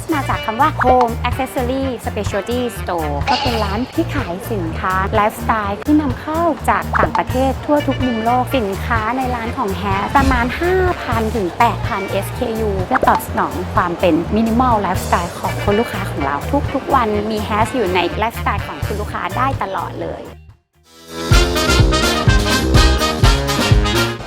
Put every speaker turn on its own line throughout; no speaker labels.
S มาจากคำว่า home accessory specialty store ก็เป็นร้านที่ขายสินค้าไลฟ์สไตล์ที่นำเข้าจากต่างประเทศทั่วทุกมุมโลกสินค้าในร้านของ has ประมาณ 5,000 ถึง 8,000 SKU เพื่อตอบสนองความเป็นมินิมอลไลฟ์สไตล์ของคนลูกค้าของเราทุกๆวันมี has อยู่ในไลฟ์สไตล์ของคุณลูกค้าได้ตลอดเลย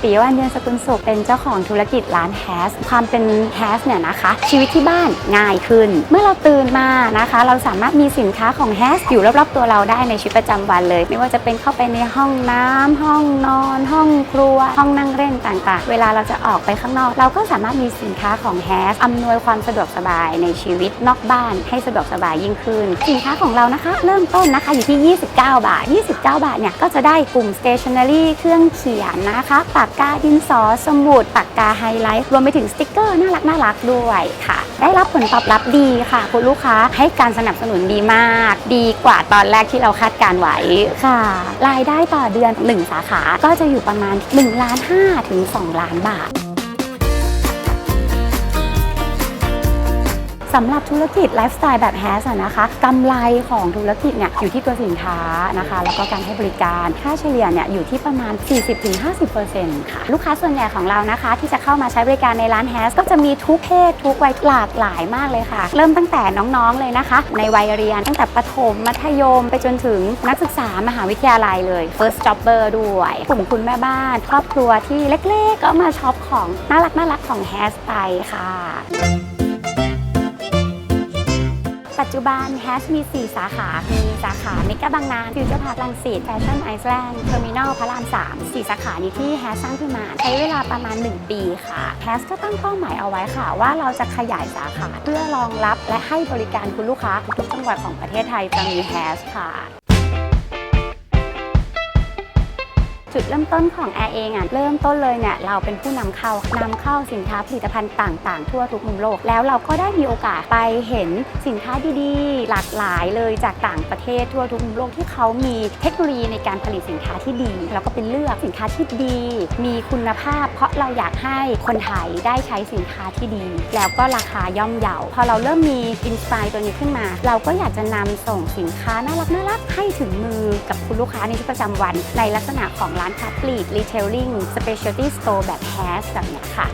ปิยวันเดือนสกุลสุขเป็นเจ้าของธุรกิจร้านแฮสความเป็นแฮสเนี่ยนะคะ ชีวิตที่บ้านง่ายขึ้น เมื่อเราตื่นมานะคะ เราสามารถมีสินค้าของแฮสอยู่รอบๆตัวเราได้ในชีวิตประจำวันเลย ไม่ว่าจะเป็นเข้าไปในห้องน้ำห้องนอน ห้องครัว ห้องนั่งเล่นต่างๆ เวลาเราจะออกไปข้างนอก เราก็สามารถมีสินค้าของแฮสอำนวยความสะดวกสบายในชีวิตนอกบ้าน ให้สะดวกสบายยิ่งขึ้น สินค้าของเรานะคะ เริ่มต้นนะคะอยู่ที่ 29 บาท 29 บาทเนี่ยก็จะได้กลุ่ม stationery เครื่องเขียนนะคะปากกาดินสอสมุดปากกาไฮไลท์ รวมไปถึงสติกเกอร์น่ารักน่ารักด้วยค่ะ ได้รับผลตอบรับดีค่ะ คุณลูกค้าให้การสนับสนุนดีมาก ดีกว่าตอนแรกที่เราคาดการไว้ค่ะ รายได้ต่อเดือน 1 สาขาก็จะอยู่ประมาณ1ล้าน5ถึง2ล้านบาท สำหรับธุรกิจไลฟ์สไตล์แบบแฮสนะคะกำไรของธุรกิจเนี่ยอยู่ที่ตัวสินค้านะคะ แล้วก็การให้บริการค่าเฉลี่ยเนี่ยอยู่ที่ประมาณ 40-50%ค่ะ ลูกค้าส่วนใหญ่ของเรานะคะ ที่จะเข้ามาใช้บริการในร้านแฮสก็จะมีทุกเพศทุกวัยหลากหลายมากเลยค่ะ เริ่มตั้งแต่น้องๆเลยนะคะ ในวัยเรียนตั้งแต่ประถมมัธยม ไปจนถึงนักศึกษามหาวิทยาลัยเลย first jobber ด้วยกลุ่มคุณแม่บ้าน ครอบครัวที่เล็กๆ ก็มาช็อปของน่ารักน่ารักของแฮสไปค่ะ ปัจจุบันแฮสมี 4 สาขา มีสาขาเมกะบางนาฟิวเจอร์พาร์คลังสิตแฟชั่นไอซ์แลนด์เทอร์มินอลพระราม3 4 สาขานี้ที่แฮสร้างขึ้นมา ใช้เวลาประมาณ 1 ปีค่ะแฮสก็ตั้งเป้าหมายเอาไว้ค่ะ ว่าเราจะขยายสาขา เพื่อรองรับและให้บริการคุณลูกค้าทุกจังหวัดของประเทศไทยจะมีแฮสค่ะ จุดเริ่มต้นของแอร์เองอะเริ่มต้นเลยเนี่ยเราเป็นผู้นำเข้านำเข้าสินค้าผลิตภัณฑ์ต่างๆ ทั่วทุกมุมโลก แล้วเราก็ได้มีโอกาสไปเห็นสินค้าดีๆ หลากหลายเลยจากต่างประเทศทั่วทุกมุมโลกที่เขามีเทคโนโลยีในการผลิตสินค้าที่ดีเราก็เป็นเลือกสินค้าที่ดี มีคุณภาพ เพราะเราอยากให้คนไทยได้ใช้สินค้าที่ดี แล้วก็ราคาย่อมเยาพอเราเริ่มมีอินสปายตัวนี้ขึ้นมา เราก็อยากจะนำส่งสินค้าน่ารักน่ารักๆให้ถึงมือกับคุณลูกค้าในชีวิตประจำวันในลักษณะของร้านานค้าปลีกรีเทลลิ่งสเปเชียลตี้สโตร์แบบแฮสแบบนี้ค่ะ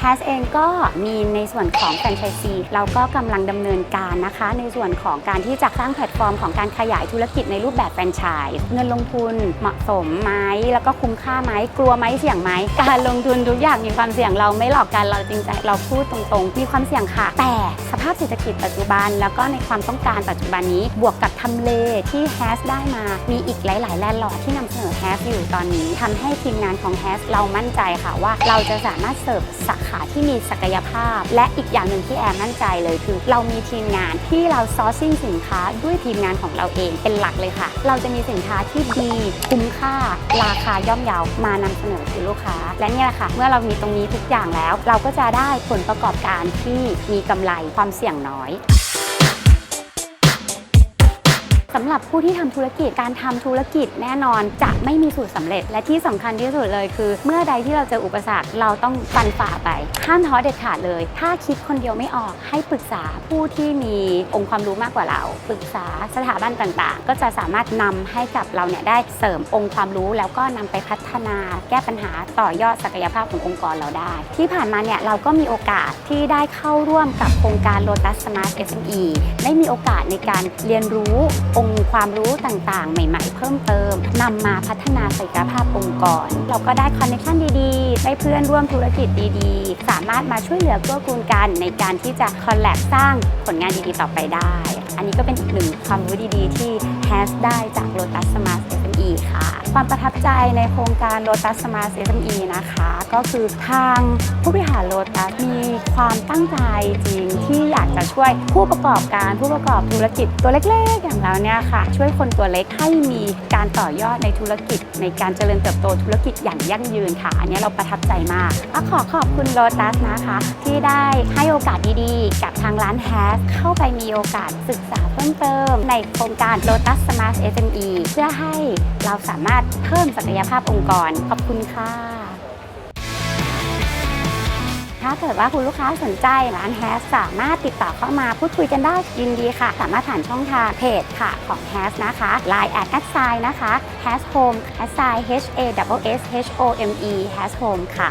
แ a s เองก็มีในส่วนของแฟรนไชส์ซีเราก็กำลังดำเนินการนะคะ ในส่วนของการที่จะสร้างแพลตฟอร์มของการขยายธุรกิจในรูปแบบแฟรนไชส์เงินลงทุนเหมาะสมไหมแล้วก็คุ้มค่าไหมกลัวไหมเสี่ยงไหมการลงทุนทุกอย่างมีความเสี่ยงเราไม่หลอกกันเราจริงใจเราพูดตรงๆ มีความเสี่ยงค่ะ แต่สภาพเศรษฐกิจปัจจุบัน แล้วก็ในความต้องการปัจจุบันนี้ บวกกับทำเลที่แฮสได้มา มีอีกหลาย ๆ แลนด์ลอร์ดที่นำเสนอแฮสอยู่ตอนนี้ทำให้ทีมงานของแฮสเรามั่นใจค่ะว่า เราจะสามารถเสิร์ฟสาขาที่มีศักยภาพ และอีกอย่างหนึ่งที่แอมมั่นใจเลยคือ เรามีทีมงานที่เราซอร์ซิ่งสินค้าด้วยทีมงานของเราเองเป็นหลักเลยค่ะ เราจะมีสินค้าที่ดีคุ้มค่า ราคาย่อมเยาวมานำเสนอสู่ลูกค้า และนี่แหละค่ะ เมื่อเรามีตรงนี้ทุกอย่างแล้ว เราก็จะได้ผลประกอบการที่มีกำไรความเสี่ยงน้อย สำหรับผู้ที่ทำธุรกิจการทำธุรกิจแน่นอนจะไม่มีสูตรสำเร็จ และที่สำคัญที่สุดเลยคือ เมื่อใดที่เราเจออุปสรรคเราต้องฟันฝ่าไปห้ามท้อเด็ดขาดเลย ถ้าคิดคนเดียวไม่ออกให้ปรึกษาผู้ที่มีองค์ความรู้มากกว่าเรา ปรึกษาสถาบันต่างๆ ก็จะสามารถนำให้กับเราเนี่ยได้เสริมองค์ความรู้ แล้วก็นำไปพัฒนา แก้ปัญหาต่อยอดศักยภาพขององค์กรเราได้ ที่ผ่านมาเนี่ยเราก็มีโอกาสที่ได้เข้าร่วมกับโครงการ Lotus Smart SME ได้มีโอกาสในการเรียนรู้องค์ความรู้ต่างๆ ใหม่ๆ เพิ่มเติมนำมาพัฒนาศักยภาพองค์กร เราก็ได้คอนเนคชั่นดีๆ ได้เพื่อนร่วมธุรกิจดีๆ สามารถมาช่วยเหลือเกื้อกูลกันในการที่จะคอลแลบสร้างผลงานดีๆ ต่อไปได้ อันนี้ก็เป็นอีกหนึ่งความรู้ดีๆ ที่แฮสได้จาก Lotus Smart SME ค่ะ ความประทับใจในโครงการ Lotus Smart SME นะคะ ก็คือทางผู้บริหาร Lotus มีความตั้งใจจริงที่อยากจะช่วยผู้ประกอบการผู้ประกอบธุรกิจตัวเล็กๆ อย่างเราเนี่ยค่ะ ช่วยคนตัวเล็กให้มีการต่อยอดในธุรกิจ ในการเจริญเติบโตธุรกิจอย่างยั่งยืนค่ะ อันนี้เราประทับใจมากก็ขอขอบคุณ Lotus นะคะ ที่ได้ให้โอกาสดีๆ กับทางร้าน Has เข้าไปมีโอกาสศึกษาเพิ่มเติมในโครงการ Lotus Smart SME เพื่อให้เราสามารถเพิ่มศักยภาพองค์กร ขอบคุณค่ะ ถ้าเกิดว่าคุณลูกค้าสนใจร้านแฮสสามารถติดต่อเข้ามาพูดคุยกันได้ยินดีค่ะ สามารถผ่านช่องทางเพจค่ะของแฮสนะคะ Line แอดแอดไซน์นะคะ h a s home แอดไซน์ H A S S H O M E แฮสโฮมค่ะ